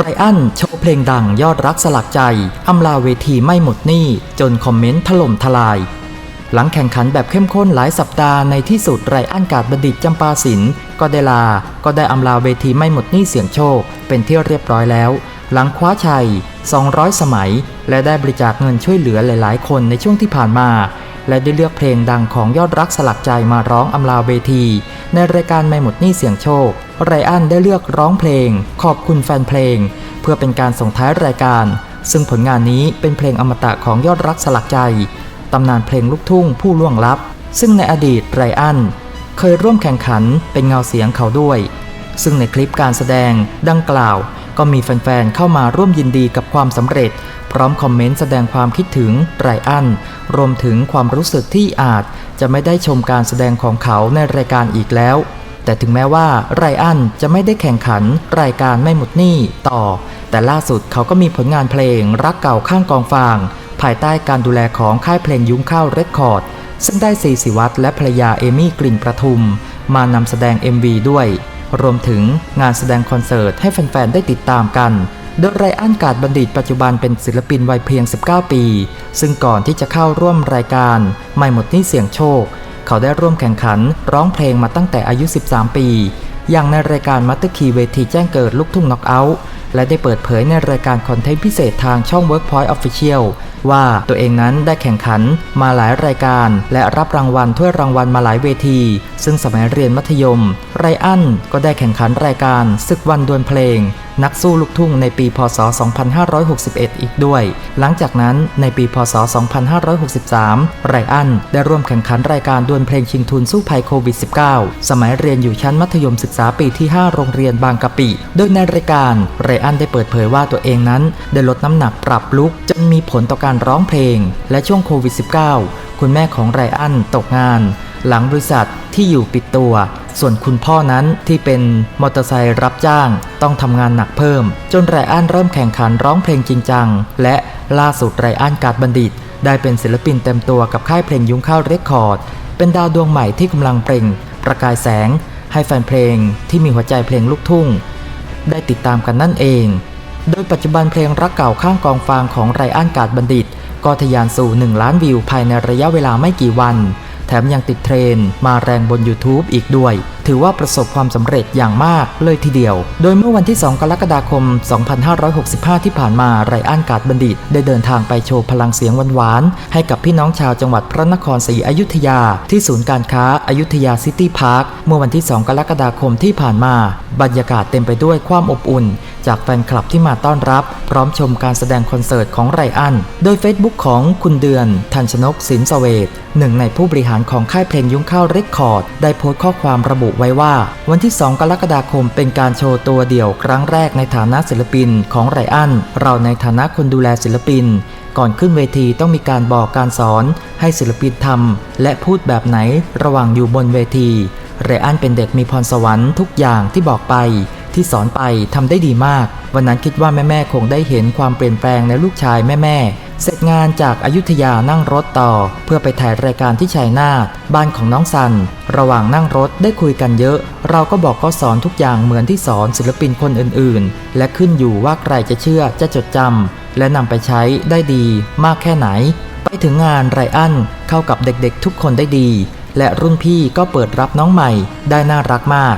ไรอันโชว์เพลงดังยอดรักสลักใจอำลาเวทีไม่หมดหนี้จนคอมเมนต์ถล่มทลาย หลังแข่งขันแบบเข้มข้นหลายสัปดาห์ในที่สุดไรอันกาดบัณฑิตจำปาสินก็ได้ลา ก็ได้อำลาเวทีไม่หมดหนี้เสียงโชค เป็นที่เรียบร้อยแล้ว หลังคว้าชัย 200 สมัย และได้บริจาคเงินช่วยเหลือหลาย ๆ คนในช่วงที่ผ่านมา และได้เลือกเพลงดังของยอดรักสลักใจมาร้องอำลาเวที ในรายการไม่หมดหนี้เสียงโชค ไรอันได้เลือกร้องเพลง ขอบคุณแฟนเพลง เพื่อเป็นการส่งท้ายรายการ ซึ่งผลงานนี้เป็นเพลงอมตะของยอดรักสลักใจ ตำนานเพลงลูกทุ่งผู้ล่วงลับ ซึ่งในอดีตไรอันเคยร่วมแข่งขันเป็นเงาเสียงเขาด้วย ซึ่งในคลิปการแสดงดังกล่าว ก็มีแฟนๆ เข้ามาร่วมยินดีกับความสำเร็จ พร้อมคอมเมนต์แสดงความคิดถึงไรอัน รวมถึงความรู้สึกที่อาจจะไม่ได้ชมการแสดงของเขาในรายการอีกแล้ว แต่ถึงแม้ว่าไรอันจะไม่ได้แข่งขันรายการไม่หมดหนี้ต่อ แต่ล่าสุดเขาก็มีผลงานเพลงรักเก่าข้างกองฟาง ภายใต้การดูแลของค่ายเพลงยุ้งข้าวเรคคอร์ดซึ่งได้ซีสิวัตและภรรยาเอมี่กลิ่นประทุม มานำแสดง MV ด้วย รวมถึงงานแสดงคอนเสิร์ตให้แฟน ๆ ได้ติดตามกันโดยไรอันกาดบัณฑิตปัจจุบันเป็นศิลปินวัยเพียง 19 ปี ซึ่งก่อนที่จะเข้าร่วมรายการไม่หมดนี้เสียงโชค เขาได้ร่วมแข่งขันร้องเพลงมาตั้งแต่อายุ 13 ปี อย่างในรายการมัตเตอร์คีเวทีแจ้งเกิดลูกทุ่งน็อกเอาท์และได้เปิดเผยในรายการคอนเทนต์พิเศษทางช่อง Workpoint Official ว่าตัวเองนั้นได้แข่งขันมาหลายรายการ และรับรางวัลถ้วยรางวัลมาหลายเวที ซึ่งสมัยเรียนมัธยม ไรอันก็ได้แข่งขันรายการศึกวันดวลเพลง นักสู้ลูกทุ่งในปีพศ 2561 อีกด้วย หลังจากนั้นในปีพศ 2563 ไรอันได้ร่วมแข่งขันรายการดวลเพลงชิงทุนสู้ภัยโควิด -19 สมัยเรียนอยู่ชั้นมัธยมศึกษาปีที่ 5 โรงเรียนบางกะปิ โดยในรายการไรอันได้เปิดเผยว่าตัวเองนั้น ได้ลดน้ำหนักปรับลุกจนมีผลต่อการร้องเพลง และช่วงโควิด -19 คุณแม่ของไรอันตกงาน หลังบริษัทที่อยู่ปิดตัว ส่วนคุณพ่อนั้นที่เป็นมอเตอร์ไซค์รับจ้าง ต้องทำงานหนักเพิ่ม จนไรอันเริ่มแข่งขันร้องเพลงจริงจัง และล่าสุดไรอันการบัณฑิต ได้เป็นศิลปินเต็มตัวกับค่ายเพลงยุ้งข้าวเรคคอร์ด เป็นดาวดวงใหม่ที่กำลังเปล่ง ประกายแสง ให้แฟนเพลงที่มีหัวใจเพลงลูกทุ่ง ได้ติดตามกันนั่นเอง โดยปัจจุบันเพลงรักเก่าข้างกองฟางของไรอันกาดบัณฑิต ก็ทะยานสู่ 1 ล้านวิวภายในระยะเวลาไม่กี่วัน แถมยังติดเทรนด์มาแรงบน YouTube อีกด้วย ถือว่าประสบความสำเร็จอย่างมากเลยทีเดียว โดยเมื่อวันที่ 2 กรกฎาคม 2565 ที่ผ่านมาไรอันกาดบัณฑิต ได้เดินทางไปโชว์พลังเสียงหวานๆให้กับพี่น้องชาวจังหวัดพระนครศรีอยุธยา ที่ศูนย์การค้าอายุทยาซิตี้พาร์คเมื่อวันที่ 2 กรกฎาคมที่ผ่านมา บรรยากาศเต็มไปด้วยความอบอุ่น จากแฟนคลับที่มาต้อนรับ พร้อมชมการแสดงคอนเสิร์ตของไรอัน โดย Facebook ของคุณเดือน ทันชนกสินสเวทหนึ่งในผู้บริหารของค่ายเพลงยุ้งข้าวเรคคอร์ด ได้โพสต์ข้อความระบุไว้ว่าวันที่ 2 กรกฎาคมเป็นการโชว์ตัวเดี่ยวครั้งแรกในฐานะศิลปินของไรอัน เราในฐานะคนดูแลศิลปิน ก่อนขึ้นเวทีต้องมีการบอกการสอนให้ศิลปินทำและพูดแบบไหนระหว่างอยู่บนเวที ไรอันเป็นเด็กมีพรสวรรค์ทุกอย่างที่บอกไปที่สอนไปทำได้ดีมาก วันนั้นคิดว่าแม่ๆคงได้เห็นความเปลี่ยนแปลงในลูกชายแม่ๆ เสร็จงานจากอายุทยานั่งรถต่อ เพื่อไปถ่ายรายการที่ชัยนาทบ้านของน้องสัน ระหว่างนั่งรถได้คุยกันเยอะ เราก็บอกก็สอนทุกอย่างเหมือนที่สอนศิลปินคนอื่นๆ และขึ้นอยู่ว่าใครจะเชื่อจะจดจำและนำไปใช้ได้ดีมากแค่ไหน ไปถึงงานไรอันเข้ากับเด็กๆทุกคนได้ดี และรุ่นพี่ก็เปิดรับน้องใหม่ได้น่ารักมาก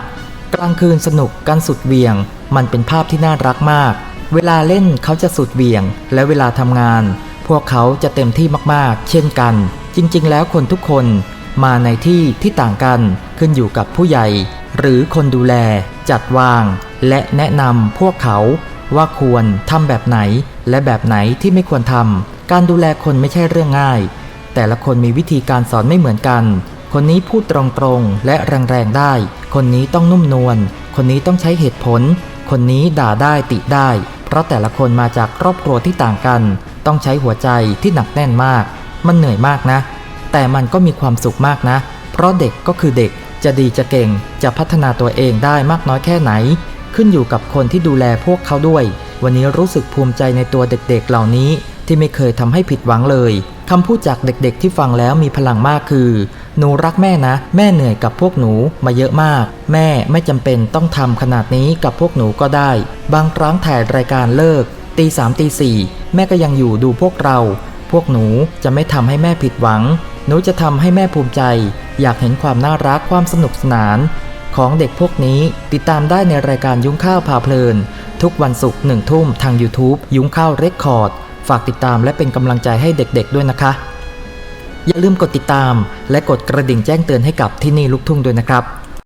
กลางคืนสนุกกันสุดเวียง มันเป็นภาพที่น่ารักมาก เวลาเล่นเขาจะสุดเวียง และเวลาทำงาน วกเขาจะเต็มที่มากๆ เช่นกัน จริงๆ แล้วคนทุกคนมาในที่ที่ต่างกันขึ้นอยู่กับผู้ใหญ่ หรือคนดูแล จัดวาง และแนะนำพวกเขาว่าควรทำแบบไหน และแบบไหนที่ไม่ควรทำการดูแลคนไม่ใช่เรื่องง่าย แต่ละคนมีวิธีการสอนไม่เหมือนกัน คนนี้พูดตรงๆและแรงๆได้ คนนี้ต้องนุ่มนวลคนนี้ต้องใช้เหตุผล คนนี้ด่าได้ติได้ เพราะแต่ละคนมาจากครอบครัวที่ต่างกัน ต้องใช้หัวใจที่หนักแน่นมาก มันเหนื่อยมากนะ แต่มันก็มีความสุขมากนะ เพราะเด็กก็คือเด็กจะดีจะเก่งจะพัฒนาตัวเองได้มากน้อยแค่ไหน ขึ้นอยู่กับคนที่ดูแลพวกเขาด้วย วันนี้รู้สึกภูมิใจในตัวเด็กๆเหล่านี้ที่ไม่เคยทำให้ผิดหวังเลยคำพูดจากเด็กๆที่ฟังแล้วมีพลังมากคือ หนูรักแม่นะ แม่เหนื่อยกับพวกหนูมาเยอะมาก แม่ไม่จำเป็นต้องทำขนาดนี้กับพวกหนูก็ได้ บางครั้งถ่ายรายการเลิก ตีสามตีสี่แม่ก็ยังอยู่ดูพวกเรา พวกหนูจะไม่ทำให้แม่ผิดหวัง หนูจะทำให้แม่ภูมิใจ อยากเห็นความน่ารักความสนุกสนาน ของเด็กพวกนี้ติดตามได้ในรายการยุ้งข้าวพาเพลิน ทุกวันศุกร์หนึ่งทุ่มทาง YouTube ยุ้งข้าวเรคคอร์ด ฝากติดตามและเป็นกำลังใจให้เด็กๆด้วยนะคะ อย่าลืมกดติดตาม และกดกระดิ่งแจ้งเตือนให้กับที่นี่ลูกทุ่งด้วยนะครับ